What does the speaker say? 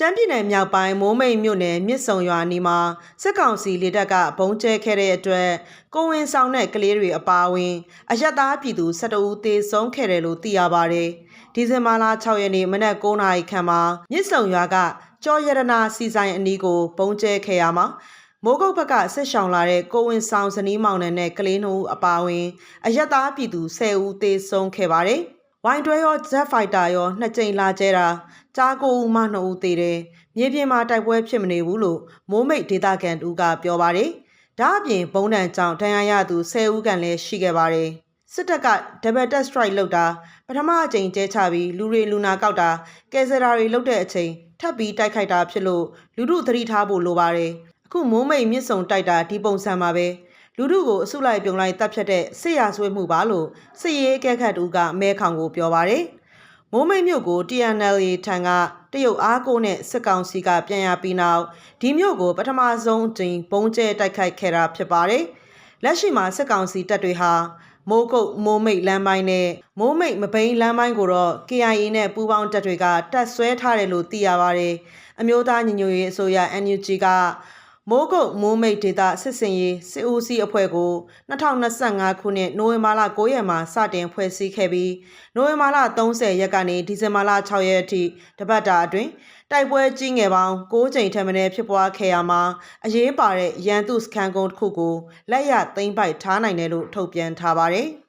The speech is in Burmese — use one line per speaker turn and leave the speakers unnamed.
ရှမ်းပြည်နယ်မြောက်ပိုင်းမိုးမိတ်မြို့နယ်မြစ်ဆုံရွာနီမှာစစ်ကောင်စီလေတပ်ကဘုံကျဲခဲ့တဲ့အတွက်ကိုဝင်ဆောင်တဲ့ကလေးတွေအပါအဝင် အရက်သားပြည်သူ12ဦးသေဆုံးခဲ့တယ်လို့သိရပါတယ်။ဒီဇင်ဘာလ6ရက်နေ့မနက်9:00နာရီခန့်မှာမြစ်ဆုံရွာကကြော်ရတနာစီဆိုင်အနီးကိုဘုံကျဲခဲ့ရမှာမိုးကုတ်ဘက်ကဆက်ရှောင်လာတဲ့ကိုဝင်ဆောင်ဇနီးမောင်နှံနဲ့ကလေးနှုတ်အပါအဝင် အရက်သားပြည်သူ10ဦးသေဆုံးခဲ့ပါတယ်။ ဝိုင်းတွဲရော Jet Fighter ရောနှစ်ကြိမ်လာကျဲတာကြားကိုဦးမနှစ်ဦးသေးတယ်မြေပြင်မှာတိုက်ပွဲဖြစ်မနေဘူးလို့မိုးမိတ်ဒေသခံတူကပြောပါတယ်ဒါအပြင်ဘုံတန်ကြောင့်ဒဏ်ရာရသူ10ဦးခန့်လည်းရှိခဲ့ပါတယ်စစ်တပ်က double test strike လုပ်တာပထမအကြိမ်ကျဲချပြီးလူတွေလူနာကောက်တာကယ်ဆယ်တာတွေလုပ်တဲ့အချိန်ထပ်ပြီးတိုက်ခိုက်တာဖြစ်လို့လူတို့သတိထားဖို့လိုပါတယ်အခုမိုးမိတ်မြစ်စုံတိုက်တာဒီပုံစံမှာပဲ လူတို့ကိုအစုလိုက်ပြုံလိုက်တပ်ဖြတ်တဲ့စစ်ရာဆွေးမှုပါလို့စစ်ရေးအကဲခတ်တူကမဲခေါင်ကိုပြောပါတယ်မိုးမိတ်မြို့ကို TNLA ထံကတရုတ်အားကိုနဲ့စစ်ကောင်စီကပြန်ရပြီးနောက်ဒီမြို့ကိုပထမဆုံးအကြိမ်ဘုံကျဲတိုက်ခိုက်ခဲ့တာဖြစ်ပါတယ်။လက်ရှိမှာစစ်ကောင်စီတပ်တွေဟာမိုးကုတ်မိုးမိတ်လမ်းပိုင်းနဲ့မိုးမိတ်မပိန်းလမ်းပိုင်းကိုတော့ KIA နဲ့ပူးပေါင်းတပ်တွေကတပ်ဆွဲထားတယ်လို့သိရပါတယ်။အမျိုးသားညီညွတ်ရေးအစိုးရ NUG က မိုးကုတ်မိုးမိတ်ဒေတာစစ်စင်ရေးစစ်ဦးစီးအဖွဲ့ကို2025ခုနှစ်နိုဝင်ဘာလ9ရက်မှာစတင်ဖွဲ့စည်းခဲ့ပြီးနိုဝင်ဘာလ30ရက်ကနေဒီဇင်ဘာလ6ရက်အထိတပတ်တာအတွင်းတိုက်ပွဲကြီးငယ်ပေါင်း6ကြိမ်ထက်မနည်းဖြစ်ပွားခဲ့ရမှာအရေးပါတဲ့ရန်သူစခန်းကုန်းတစ်ခုကိုလက်ရသိမ်းပိုက်ထားနိုင်တယ်လို့ထုတ်ပြန်ထားပါတယ်။